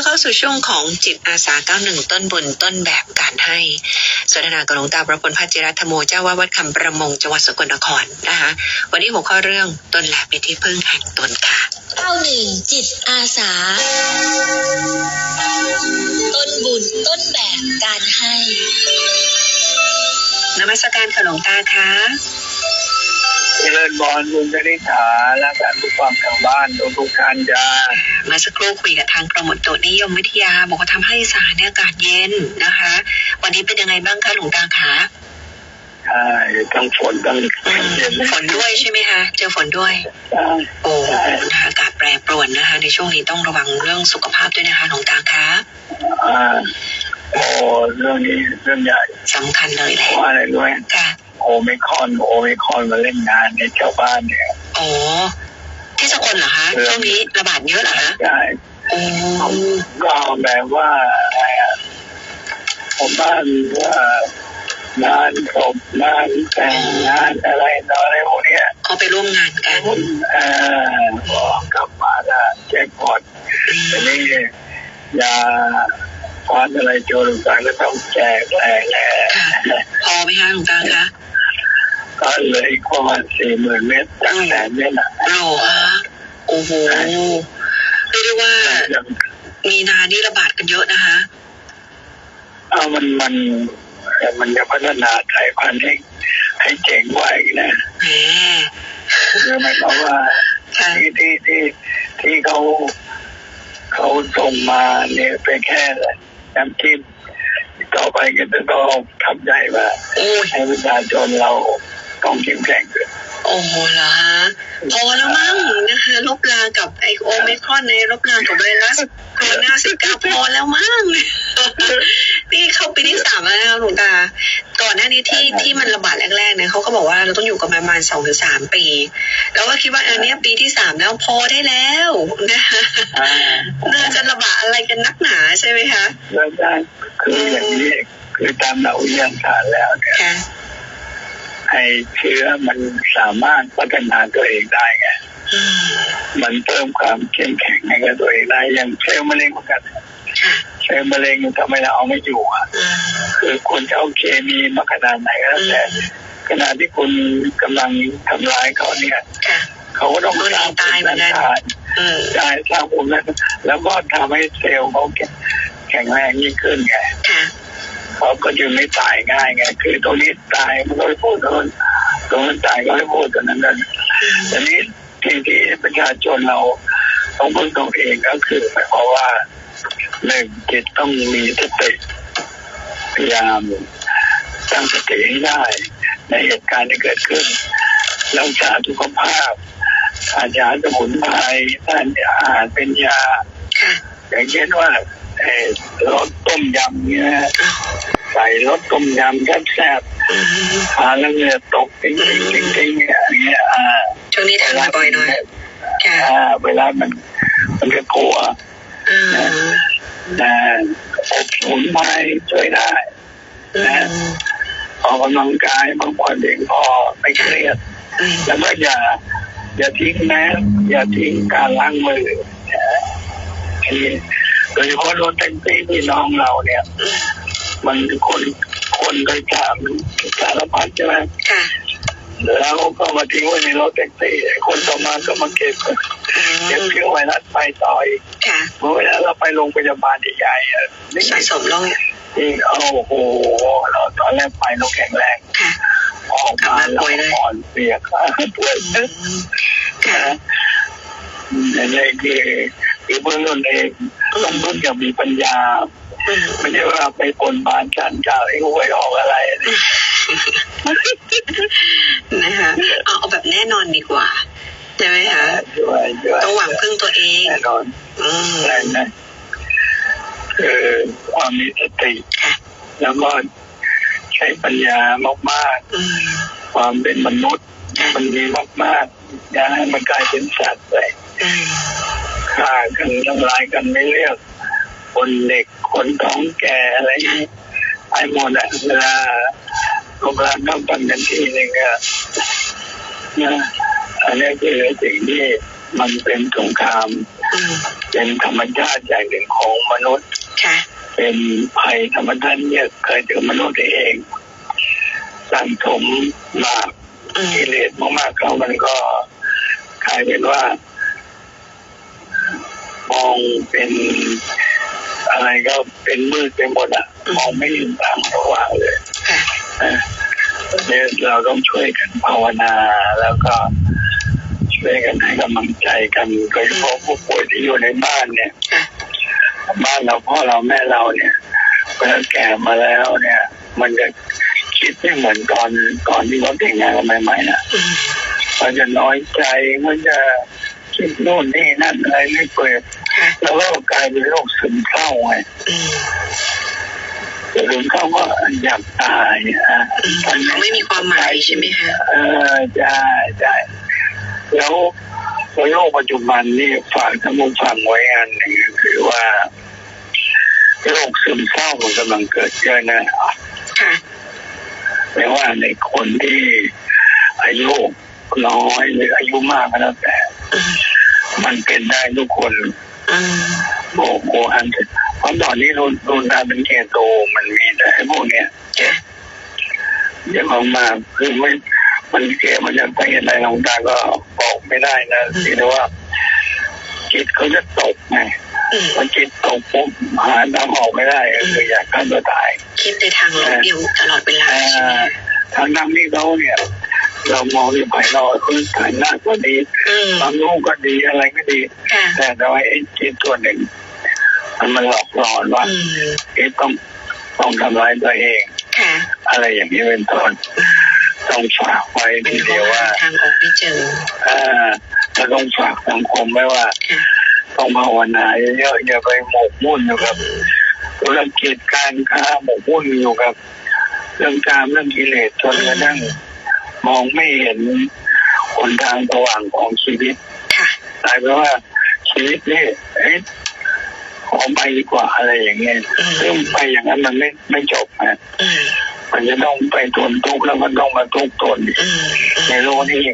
จะเข้าสู่ช่วงของจิตอาสา 91 ต้นบุญต้นแบบการให้สนทนากับหลวงตาประพลพัชจิรัตโมเจ้าว่าวัดคำประมงจังหวัดสกลนครนะคะ วันนี้หัวข้อเรื่องตนแหละเป็นที่พึ่งแห่งตนค่ะเก้าหนึ่งจิตอาสา ต้นบุญต้นแบบการให้นมัสการค่ะหลวงตาคะ เจริญบอลบุญจริษาและการผู้ฟังทางบ้านทุกทุกๆท่านจ้าเมื่อสักครู่คุยกับทางกรมอุตุนิยมวิทยา บอกว่าทำให้อีสานเนี่ยอากาศเย็นนะคะ วันนี้เป็นยังไงบ้างคะหลวงตาคะใช่ทั้งฝนทั้งอืมเย็นฝนด้วยใช่ไหมคะเจอฝนด้วยใช่โอ้นะคะอากาศแปรปรวนนะคะ ในช่วงนี้ต้องระวังเรื่องสุขภาพด้วยนะคะหลวงตาคะอ่าโอ้เรื่องนี้เรื่องใหญ่สำคัญเลยแหเพละราะอะไรด้วยค่ะ โอไมครอนโอไมครอนมาเล่นงานในชาวบ้านเนี่ยโอ้ที่สกลเหรอคะช่วงนี้ระบาดเยอะเหรอคะใช่โอ้ก็แบบว่าอะไรอะผมบ้านว่างานศพงานแต่งงานอะไรต่ออะไรพวกเนี้ยเขาไปร่วมงานกันคุณเอ่อบอกกลับมาแล้วแจ็คพอตอืมอันนี้ยาฟอนอะไรโจรต่างๆก็ต้องแจกแหล่แหล่ค่ะพอไหมคะหลวงตาคะ ก็เหลยประมาณสี่หมื่นเมตรจากแสนเมตรอะโอ้ฮะโอ้โหเรียกได้ว่ายังมีนานี่ระบาดกันเยอะนะคะเอามันมันมันจะพัฒนาสายพันธุ์ให้ให้เจ๋งกว่าอีกนะแหมคือหมายความว่าค่ะที่ที่ที่ที่เขาเขาส่งมาเนี่ยเป็นแค่น้ำจิ้มต่อไปก็จะต้องทำใจว่าโอ้ยให้ประชาชนเรา ต้องเข้มแข็งขึ้นโอ้โหเหรอฮะพอแล้วมั้งนะคะลบลากับไอโอไมครอนในลบลากับไวรัสโคโรนาสิบเก้าพอแล้วมั้งนี่เข้าปีที่สามแล้วนะคะหลวงตา ก่อนหน้านี้ที่ที่มันระบาดแรกๆเนี่ยเขาก็บอกว่าเราต้องอยู่กันประมาณสองถึงสามปี แล้วก็คิดว่าอันเนี้ยปีที่สามแล้วพอได้แล้วนะคะอ่าน่าจะระบาดอะไรกันนักหนาใช่ไหมคะแล้วได้คืออย่างนี้คือตามหลักวิทยาศาสตร์แล้วเนี่ย ค่ะไอ้เชื้อมันสามารถพัฒนาตัวเองได้ไงอืมมันเพิ่มความเข้มแข็งให้กับตัวเองได้อย่างเซลล์มะเร็งเหมือนกันค่ะเซลล์มะเร็งทำไมเราเอาไม่อยู่อะอืมคือคุณจะเอาเคมีมาขนาดไหนก็แล้วแต่ขณะที่คุณกำลังทำร้ายเขาเนี่ยค่ะเขาก็ต้องสร้างภูมิต้านทานอืมใช่สร้างภูมิต้านทานแล้วก็ทำให้เซลล์เขาแข็งแรงยิ่งขึ้นไงค่ะ เขาก็จึงไม่ตายง่ายไง คือตรงนี้ตายมันก็ไม่พูดตรงนั้นตรงนั้นตายก็ไม่พูดตรงนั้นนั่นอืมทีนี้ที่ที่ประชาชนเราต้องพึ่งตัวเองก็คือหมายความว่าหนึ่งจิตต้องมีสติพยายามตั้งสติให้ได้ ในเหตุการณ์ที่เกิดขึ้นรักษาสุขภาพทานยาสมุนไพรทานอาหารเป็นยา อย่างเช่นว่า รสต้มยำเนี่ยอ้าวใส่รสต้มยำแซ่บอืมๆทานแล้วเหงื่อตกจริงๆจริงๆเนี่ยอย่างเงี้ยอ่าช่วงนี้ทานบ่อยๆหน่อยค่ะอ่าเวลามัน มันจะกลัวอืมนะอบสมุนไพรช่วยได้อืมออกกำลังกายบางคนเองพอไม่เครียดอืมแล้วก็อย่า อย่าทิ้งแมสอย่าทิ้งการล้างมือนะที่ โดยเฉพาะรถแท็กซี่พี่น้องเราเนี่ยอืมมันคนคนโดยสารสารพัดใช่ไหมค่ะ แล้วก็มาทิ้งไว้ในรถแท็กซี่ไอ้คนต่อมาก็มาเก็บอืเก็บมเชื้อไวรัสไปต่ออีกค่ะเมื่อเวลาเราไปโรงพยาบาลใหญ่ๆอะนี่สะสมลงที่โอ้โหเราตอนแรกไปเราแข็งแรงค่ะออกมาเราอ่อนเปียกป่วยอืมค่ะนะนี่คือคือเบื้องต้นเอง ต้องเพิ่งจะมีปัญญาอืมไม่ใช่ว่าไปบนบานชันกล่าวไอ้หวยออกอะไรนี่นะคะเอาเอาแบบแน่นอนดีกว่าใช่ไหมคะช่วยช่วยต้องหวังพึ่งตัวเองแน่นอนอืมใช่นะคือความมีสติค่ะแล้วก็ใช้ปัญญามากอืมๆความเป็นมนุษย์มันมีมากๆอย่าให้มันกลายเป็นสัตว์ไปอืม ฆ่ากันทำลายกันไม่เลือก คนเด็กคนท้องแก่อะไรอย่างนี้ไอ้หมดอะเวลาโรงพยาบาลต้องปันกันทีหนึ่งอะนะอันนี้คือสิ่งที่มันเป็นสงครามอืมเป็นธรรมชาติอย่างหนึ่งของมนุษย์ค่ะเป็นภัยธรรมชาติเนี่ยเกิดจากมนุษย์เองสั่งสมบาปอืมกิเลสมากๆเข้ามันก็กลายเป็นว่า มองเป็นอะไรก็เป็นมืดไปหมดอะมองไม่เห็นทางสว่างเลยค่ะนะเนี่ยเราต้องช่วยกันภาวนาแล้วก็ช่วยกันให้กำลังใจกันโดยเฉพาะผู้ป่วยที่อยู่ในบ้านเนี่ยค่ะบ้านเราพ่อเราแม่เราเนี่ยเวลาแก่มาแล้วเนี่ย มันจะคิดไม่เหมือนตอนตอนที่เราแต่งงานกันใหม่ๆนะอืมมันจะน้อยใจมันจะคิดโน่นนี่นั่นอะไรไม่เปิดค่ะ แล้วก็กลายเป็นโรคซึมเศร้าไงอืมซึมเศร้าก็อยากตายอะอืมเขาไม่มีความหมายใช่ไหมคะเออใช่ใช่แล้วแล้วโลกปัจจุบันนี่ฝากท่านผู้ฟังไว้อันหนึ่งก็คือว่าโรคซึมเศร้ามันกำลังเกิดเยอะนะค่ะไม่ว่าในคนที่อายุน้อยหรืออายุมากก็แล้วแต่อืมมันเป็นได้ทุกคนอืม โอ้โหอันเพราะตอนนี้รุ่นรุ่นดาเป็นเคโตมันมีแต่ไอ้พวกเนี้ยค่ะเยอะมากๆคือไม่มันเกี่ยวมันจะไปเห็นอะไรลงตาก็บอกไม่ได้นะทีนี้ว่า จิตเขาจะตกไงอืมพอจิตตกปุ๊บหาทางออกไม่ได้ก็คืออยากฆ่าตัวตาย คิดในทางลบอยู่ตลอดเวลาอ่ใช่ไหมาทางนั้นนี่เขาเนี่ย เรามองที่ภายนอกคือฐานะก็ดีอืมความรู้ก็ดีอะไรก็ดีค่ะแต่ทำไมไอ้จิตตัวหนึ่งมันมันหลอกหลอนว่าอืมเอ๊ะต้องต้องทำร้ายตัวเองค่ะอะไรอย่างนี้เป็นต้นอืมต้องฝากไว้เป็นทีเพเดียวราะว่าว่าทางออกไม่เจออ่าจะต้องฝากสังคมไว้ว่าค่ะต้องภาวนาเยอะๆอย่าไปหมกมุ่นอยู่กับอืมธุรกิจการค้าหมกมุ่นอยู่กับ เรื่องการเรื่องกิเลสจนกระทั่ง มองไม่เห็นหนทางสว่างของชีวิตค่ะ กลายเป็นว่าชีวิตนี่เอ๊ะขอไปดีกว่าอะไรอย่างเงี้ยอืมซึ่งไปอย่างนั้นมันไม่ไม่จบนะอืมมันจะต้องไปทนทุกข์แล้วมันต้องมาทุกข์ทนอีกอืมอืในมโลกนี้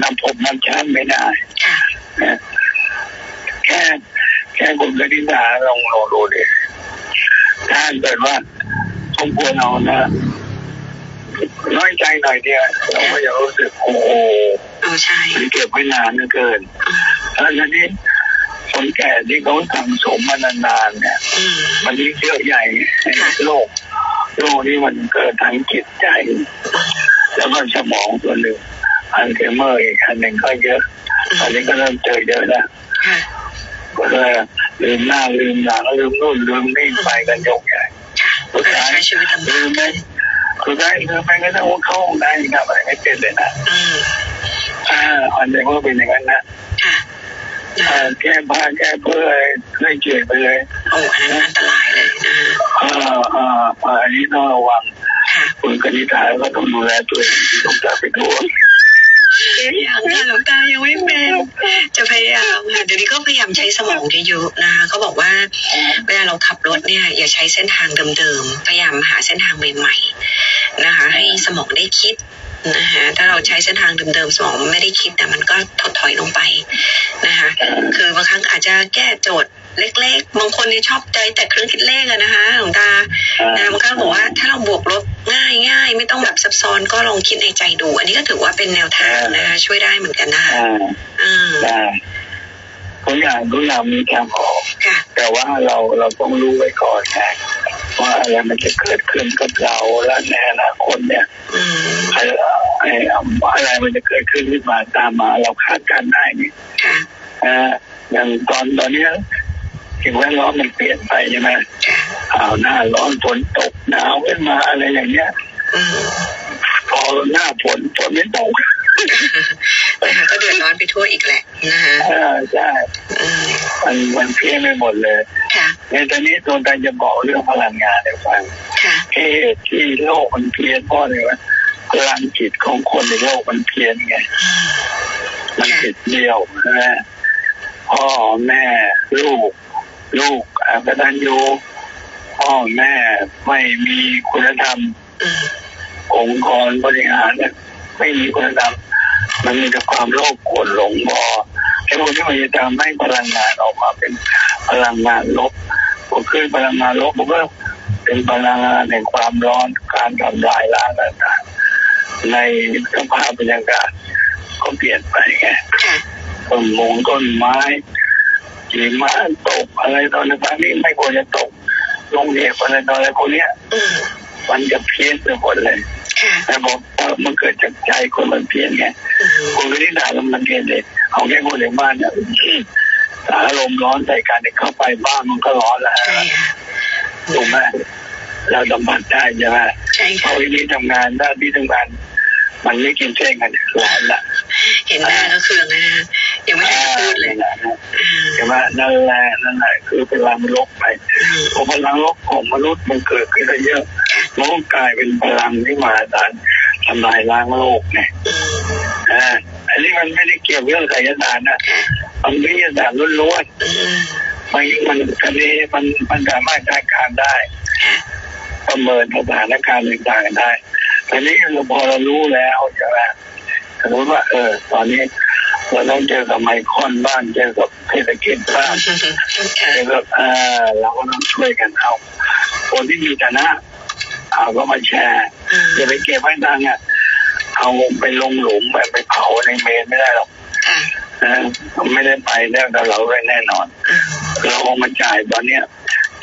นับพบนับชาติไม่ได้ค่ะนะแค่แค่คุณกนิดาลองลองดูดิถ้าเกิดว่าสมควรเอานะ น้อยใจหน่อยเดียวเราก็จะรู้สึกโอ้โหเอาใช่มันเก็บไว้นานเหลือเกินอืมแล้วทีนี้คนแก่ที่เขาสั่งสมมานานๆเนี่ยอืมมันยิ่งเยอะใหญ่ในค่ะโลกโลกนี้มันเกิดทางจิตใจ แล้วก็สมองส่วนหนึ่งอัลไซเมอร์อีกอันหนึ่งก็เยอะตอนนี้ก็เริ่มเจอเยอะแล้วค่ะก็เลยลืมหน้าลืมหลังลืมนู่นลืมนี่ไปกันยกใหญ่ค่ะก็จะใช้ชีวิตลำลืบากมไหม คือได้ลืมไปก็ต้องเข้าห้องได้ครับอะไรไม่เป็นเลยนะอืมอ่าอันนี้ก็เป็นอย่างนั้นนะค่ะนะอ่าแก้ผ้าแก้เพื่อให้เฉยไปเลย โอ้อันนั้นอันตรายเลยนะฮะอ่าอ่าอ่าอันนี้ต้องระวังค่ะคุณกนิษฐาก็ต้องดูแลตัวเองต้องจับไปทั่วยังค่ะหลวงตายังไม่เป็นจะพยายามค่ะเดี๋ยวนี้ก็พยายามใช้สมองเยอะๆนะคะเขาบอกว่าเวลาเราขับรถเนี่ย อย่าใช้เส้นทางเดิมๆพยายามหาเส้นทางใหม่ ๆ นะคะให้สมองได้คิดนะคะถ้าเราใช้เส้นทางเดิมๆสมองมันไม่ได้คิดแต่มันก็ถดถอยลงไปนะคะคือบางครั้งอาจจะแก้โจทย์เล็กๆบางคนเนี่ยชอบใจแต่เครื่องคิดเลขอะนะคะหลวงตานะบางครั้งบอกว่าถ้าเราบวกลบง่ายง่ายๆไม่ต้องแบบซับซ้อนก็ลองคิดในใจดู อันนี้ก็ถือว่าเป็นแนวทางนะคะช่วยได้เหมือนกันนะคะอ่าอืมได้ทุกอย่างทุกอย่างมีทางออกค่ะแต่ว่าเราเราต้องรู้ไว้ก่อนนะ ว่าอะไรมันจะเกิดขึ้นกับเราและในอนาคตเนี่ยอืมอะไรอะไรมันจะเกิดขึ้นขึ้นมาตามมาเราคาดการณ์ได้นี่ค่ะอ่าอย่างตอนตอนเนี้ยสิ่งแวดล้อมมันเปลี่ยนไปใช่ไหมค่ะอ้าวหน้าร้อนฝนตกหนาวขึ้นมาอะไรอย่างเงี้ยอืมพอหน้าฝนฝนไม่ตก นะคะก็เดือดร้อนไปทั่วอีกแหละนะคะอ่าใช่อืมมันมันเพี้ยนไปหมดเลยค่ะในตอนนี้ตัวการจะบอกเรื่องพลังงานให้ฟังค่ะเอที่โลกมันเพี้ยนเพราะอะไรวะพลังจิตของคนในโลกมันเพี้ยนไงอืมมันติดเดียวนะพ่อแม่ลูก ลูกอากตันยูพ่อแม่ไม่มีคุณธรรมอืมองค์กรบริหารเนี่ยไม่มีคุณธรรม มันมีแต่ความโลภโกรธหลงพอไอ้พวกนี้มันจะทำให้พลังงานออกมาเป็นพลังงานลบพอขึ้นพลังงานลบมันก็เป็นพลังงานแห่งความร้อนการทำลายล้างต่างๆในสภาพบรรยากาศก็เปลี่ยนไปไงต้นมงต้นไม้หิมะตกอะไรตอนนั้นนี่ไม่ควรจะตกลงเหวอะไรตอนอะไรพวกเนี้ยมันจะเพี้ยนไปหมดเลยค่ะแต่บอกว่า มันเกิดจากใจคนมันเพี้ยนไงอืมคนก็ที่ด่าแล้วมันเพี้ยนเลยเอาแค่คนในบ้านเนี่ยถ้าอารมณ์ร้อนใส่กันเนี่ยเข้าไปบ้านมันก็ร้อนแล้วใช่ค่ะถูกไหมเราสัมผัสได้ใช่ไหมใช่พอค่ะวิธีทำงานด้านที่ทำงานมันไม่กินเส้นกันร้อนละเห็นหน้าก็เคืองนะฮะยังไม่ได้พูดเลยอ่าใช่ไหมนั่นแหละนั่นแหละคือพลังลบไปอืมพอพลังลบของมนุษย์มันเกิดขึ้นเยอะมันก็กลายเป็นพลังที่มาดัน ทำลายล้างโลกไงอืมอ่าอันนี้มันไม่ได้เกี่ยวเรื่องไสยศาสตร์นะค่ะมันวิทยาศาสตร์ล้วนอืมๆมันมันคดีมันมันสามารถคาดการณ์ได้ค่ะประเมินสถานการณ์ต่างๆได้แต่นี้เราพอเรารู้แล้วใช่ไหมสมมติว่า เออ ตอนนี้เราต้องเจอกับไมครอนบ้างเจอกับเศรษฐกิจบ้างค่ะเจอกับเออเราก็ต้องช่วยกันเอาคนที่มีฐานะเอาก็มาแชร์ อืมอย่าไปเก็บไว้ตังค์อะเอาไปลงหลุมแบบไปเผาในเมนไม่ได้หรอกค่ะนะไม่ได้ไปแน่กับเราเลยแน่นอนอืมเราเอามาจ่ายตอนเนี้ย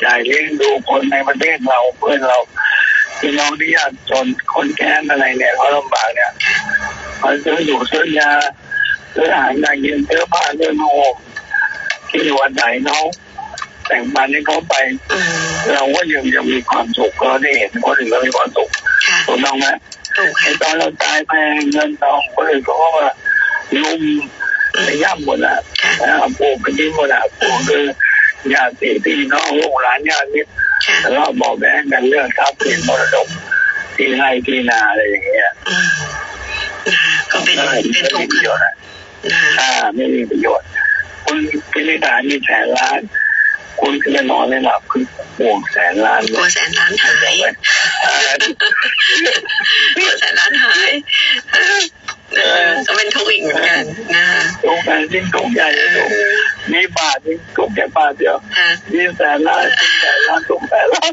จ่ายเลี้ยงดูคนในประเทศเราเพื่อนเราพี่น้องที่ยากจนคนแค้นอะไรเนี่ยเขาลำบากเนี่ยเขาซื้ออยู่ซื้อยาซื้ออาหารการกินซื้อผ้าซื้อหมวกที่วันไหนเขาแต่งบ้านให้เขาไปอืมเราก็ยังยังมีความสุขเราได้เห็นคนอื่นก็มีความสุขค่ะ ถูกต้องไหมถูกไอ้ค่ะตอนเราตายไปเงินทองคนอื่นเขาก็ว่าลุมไปย่ำหมดอะค่ะนะปลูกไปทิ้งหมดอะปลูกคือญาติพี่น้องลูกหลานญาติมิตรค่ะทะเลาะเบอกแบ่งกันเรื่องทรัพย์สินมรดกที่ไร่ที่นาอะไรอย่างเงี้ยอืมนะคะก็เป็นไม่เป็นไม่ทุมีกข์ประโยชน์ค่ะอะนะคะถ้าไม่มีประโยชน์คุณพินิจารมีแสนล้าน คุณก็จะนอนไม่หลับคือห่วงแสนล้านกลัวแสนล้านหายอ่ากลัวแสนล้านหายเออก็เป็นทุกข์อีกเหมือนกันนะคะทุกข์การยิ่งทุกข์ใหญ่เอทุกข์อมีบาทยิ่งทุกข์แค่บาทเดียวค่ะมีแสนล้านมีแสนล้านทุกแสนล้าน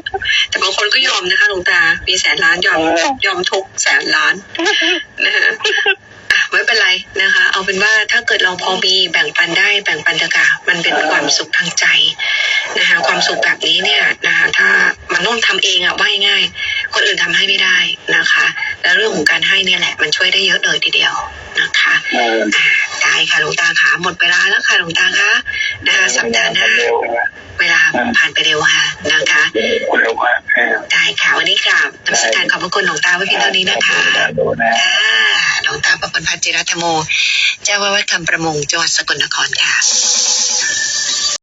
แต่บางคนก็ยอมนะคะหลวงตา มีแสนล้านยอมเออยอมทุกแสนล้านนะคะอะ ไม่เป็นไรนะคะ เอาเป็นว่าถ้าเกิดเราพอมีแบ่งปันได้แบ่งปันเถอะค่ะมันเป็นความสุขทางใจนะคะความสุขแบบนี้เนี่ยนะคะถ้ามันต้องทำเองอะว่าง่ายๆคนอื่นทำให้ไม่ได้นะคะ แล้วเรื่องของการให้เนี่ยแหละ มันช่วยได้เยอะเลยทีเดียวนะคะเอออ่าได้ค่ะหลวงตาค่ะหมดเวลาแล้วค่ะหลวงตาคะนะคะสัปดาห์หน้าเร็วนะเวลาผ่านไปเร็วค่ะนะคะเร็วมากเออได้ค่ะวันนี้กราบนมัสการขอบพระคุณหลวงตาไว้เพียงเท่านี้นะคะดูนะอ่า หลวงตาประพลพัฒน์จิรัตโม เจ้าวัดคำประมงจังหวัดสกลนครค่ะ